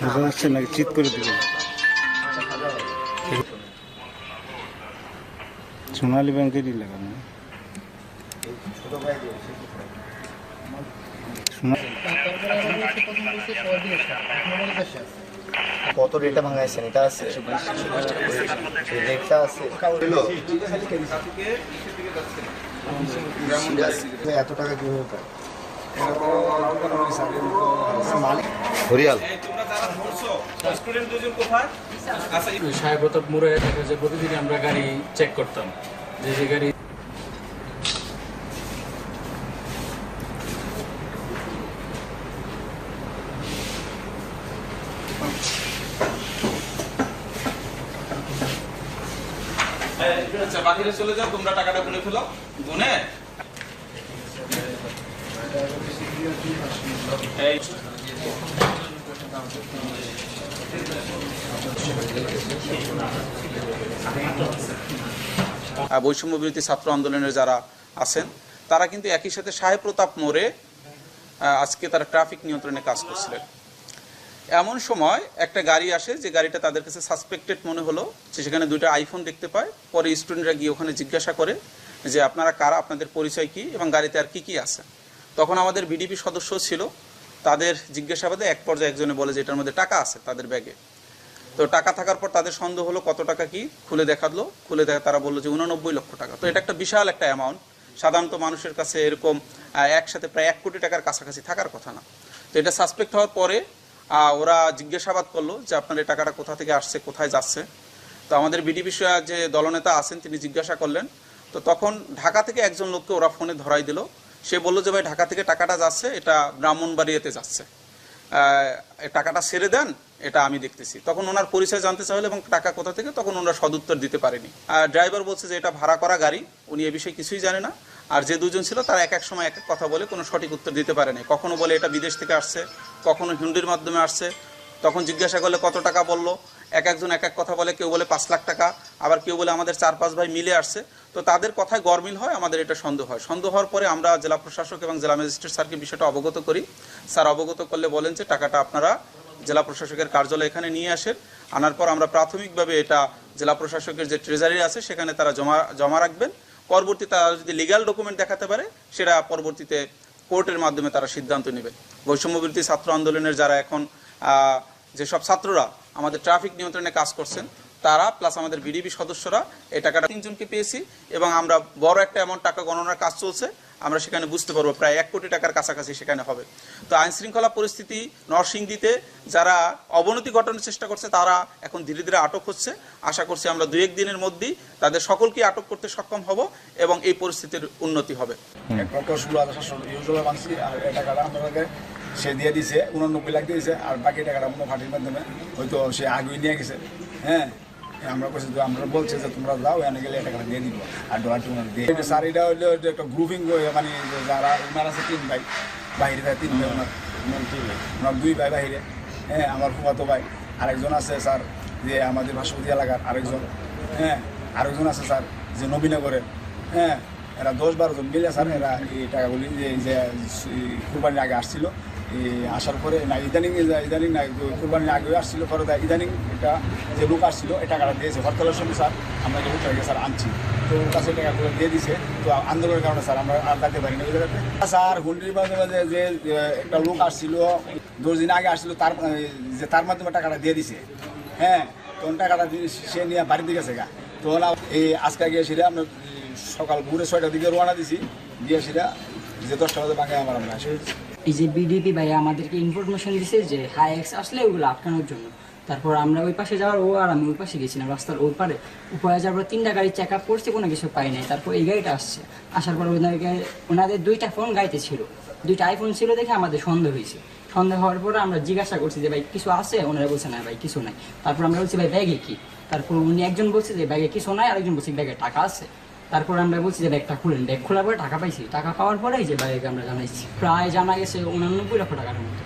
বোঝা যাচ্ছে নাকি চিৎ করে দিল সোনালী ব্যাংকেরই লাগানো সোনা কত রেটটা ভাঙাইছেন? এটা আছে? রেটটা আছে? এত টাকা কীভাবে পায়? মালিক হরিয়াল সাহেবতব মোড়ে দেখা যায় প্রতিদিন আমরা গাড়ি চেক করতাম। যে যে গাড়ি বাহিরে চলে যাও, তোমরা টাকাটা ফেলো। গুনে। বৈষম্য বিরোধী ছাত্র আন্দোলনের যারা আছেন, তারা কিন্তু একই সাথে সাহেব প্রতাপ মোড়ে আজকে তারা ট্রাফিক নিয়ন্ত্রণে কাজ করছিলেন। এমন সময় একটা গাড়ি আসে, যে গাড়িটা তাদের কাছে সাসপেক্টেড মনে হলো, যে সেখানে দুইটা আইফোন দেখতে পায়। পরে স্টুডেন্টরা গিয়ে ওখানে জিজ্ঞাসা করে যে, আপনারা কারা? আপনাদের পরিচয় কি? এবং গাড়িতে আর কি কি আছে? তখন আমাদের বিডিপি সদস্য ছিল। তাদের জিজ্ঞাসাবাদে এক পর্যায়ে একজনে বলে যে, এটার মধ্যে টাকা আছে তাদের ব্যাগে। তো টাকা থাকার পর তাদের সন্দেহ হলো, কত টাকা কি? খুলে দেখাল। খুলে দেখা, তারা বলল যে, উনানব্বই লক্ষ টাকা। তো এটা একটা বিশাল একটা অ্যামাউন্ট সাধারণত মানুষের কাছে এরকম একসাথে প্রায় এক কোটি টাকার কাছাকাছি থাকার কথা না। তো এটা সাসপেক্ট হওয়ার পরে ওরা জিজ্ঞাসাবাদ করল যে আপনার এই টাকাটা কোথা থেকে আসছে, কোথায় যাচ্ছে। তো আমাদের বিডিপি যে দলনেতা আছেন, তিনি জিজ্ঞাসা করলেন। তো তখন ঢাকা থেকে একজন লোককে ওরা ফোনে ধরাই দিল। সে বলল যে, ভাই, ঢাকা থেকে টাকাটা যাচ্ছে, এটা ব্রাহ্মণবাড়িয়াতে যাচ্ছে। টাকাটা ছেড়ে দেন, এটা আমি দেখতেছি। তখন ওনার পরিচয় জানতে চাইলে এবং টাকা কোথা থেকে, তখন ওনারা সদুত্তর দিতে পারেনি। আর ড্রাইভার বলছে যে, এটা ভাড়া করা গাড়ি, উনি এ বিষয়ে কিছুই জানে না। আর যে দুজন ছিল তারা এক এক সময় এক এক কথা বলে কোনো সঠিক উত্তর দিতে পারেনি। কখনো বলে এটা বিদেশ থেকে আসছে, কখনো হিন্দির মাধ্যমে আসছে। তখন জিজ্ঞাসা করলে কত টাকা বলল? এক একজন এক এক কথা বলে, কেউ বলে পাঁচ লাখ টাকা, আবার কেউ বলে আমাদের চার পাঁচ ভাই মিলে আসছে। তো তাদের কথায় গরমিল হয়, আমাদের এটা সন্দেহ হয়। সন্দেহ হওয়ার পরে আমরা জেলা প্রশাসক এবং জেলা ম্যাজিস্ট্রেট স্যারকে বিষয়টা অবগত করি। স্যার অবগত করলে বলেন যে টাকাটা আপনারা জেলা প্রশাসকের কার্যালয় এখানে নিয়ে আসেন। আনার পর আমরা প্রাথমিকভাবে এটা জেলা প্রশাসকের যে ট্রেজারি আছে, সেখানে তারা জমা জমা রাখবেন। পরবর্তী তারা যদি লিগাল ডকুমেন্ট দেখাতে পারে, সেটা পরবর্তীতে কোর্টের মাধ্যমে তারা সিদ্ধান্ত নেবে। বৈষম্যবৃত্তি ছাত্র আন্দোলনের যারা এখন যেসব ছাত্ররা আমাদের ট্রাফিক নিয়ন্ত্রণে কাজ করছেন তারা প্লাস আমাদের বিডিবি সদস্যরা এই টাকাটা তিনজনকে পেয়েছি এবং আমরা বড় একটা অ্যামাউন্ট টাকা গণনার কাজ চলছে আমরা সেখানে বুঝতে পারব প্রায় এক কোটি টাকার কাছাকাছি সেখানে হবে। তো আইন শৃঙ্খলা পরিস্থিতি নরসিংদীতে যারা অবনতি ঘটানোর চেষ্টা করছে তারা এখন ধীরে ধীরে আটক হচ্ছে। আশা করছি আমরা দুই এক দিনের মধ্যেই তাদের সকলকে আটক করতে সক্ষম হব এবং এই পরিস্থিতির উন্নতি হবে। সে দিয়ে দিছে উনানব্বই লাখ দিয়েছে আর বাকি টাকাটা মনে ফাটির মাধ্যমে হয়তো সে আগুই নিয়ে গেছে। হ্যাঁ? আমরা বলছি যে আমরা বলছে যে তোমরা যাও এনে গেলে টাকাটা দিয়ে দিব। আর ডলারটি ওনার দিয়ে এটা স্যার এটা হলো একটা গ্রুপিং মানে যারা ওনার আছে তিন ভাই বাহিরে থাকে তিন ভাই ওনার ওনার দুই ভাই। বাহিরে হ্যাঁ আমার ফুফাতো ভাই আরেকজন আছে স্যার যে আমাদের ভাস্পতি এলাকার আরেকজন। হ্যাঁ আরেকজন আছে স্যার যে নবীনগরের। হ্যাঁ এরা দশ বারো জন মিলে স্যার এরা এই টাকাগুলি যে যে কুরবানির আগে আসছিল আসার পরে না, ইদানিং ইদানিং না কুরবানির আগে আসছিল, পরে ইদানিং এটা যে লোক আসছিল, এই টাকাটা দিয়েছে। হরতালের সময় স্যার, আমরা যে টাকা স্যার আনছি, তো কাছে টাকাগুলো দিয়ে দিছে, তো আন্দোলনের কারণে স্যার আমরা আর থাকতে পারি না ওই জায়গাতে স্যার, হুন্ডির মাধ্যমে যে যে একটা লোক আসছিল, দশ দিন আগে আসছিল, তার যে তার মাধ্যমে টাকাটা দিয়ে দিছে। হ্যাঁ তখন টাকাটা সে নিয়ে বাড়িতে গেছে গা। তো ওরা এই আজকে গিয়ে সেটা আমরা সকাল ভোরে ছয়টার দিকে রওনা দিছি। দিয়ে সেটা, যে দশটা বাজে বাঙায় আমার আমরা। এই যে বিডিপি ভাই আমাদেরকে ইনফরমেশন দিছে যে হাই এক্স আসলে ওগুলো আটকানোর জন্য। তারপর আমরা ওই পাশে যাওয়ার, ও আর আমি ওই পাশে গেছিলাম রাস্তার ওই পারে। উপরে যাওয়ার পর তিনটা গাড়ি চেক আপ করছি, কোনো কিছু পাই নাই। তারপর এই গাড়িটা আসছে। আসার পর ওনাকে, ওনাদের দুইটা ফোন গাড়িতে ছিল। দুইটা আইফোন ছিল দেখে আমাদের সন্দেহ হয়েছে। সন্দেহ হওয়ার পরে আমরা জিজ্ঞাসা করছি যে, ভাই, কিছু আছে? ওনারা বলছে, না ভাই, কিছু নাই। তারপর আমরা বলছি, ভাই, ব্যাগে কি? তারপর উনি একজন বলছে যে, ব্যাগে কিছু নাই। আরেকজন বলছে, ব্যাগে টাকা আছে। তারপর আমরা বলছি যে ব্যাগটা খুলেন। ব্যাগ খোলার পরে টাকা পাইছি। টাকা পাওয়ার পরে যে ব্যাগে আমরা জানাইছি। প্রায় জানা গেছে উনানব্বই লক্ষ টাকার মতো।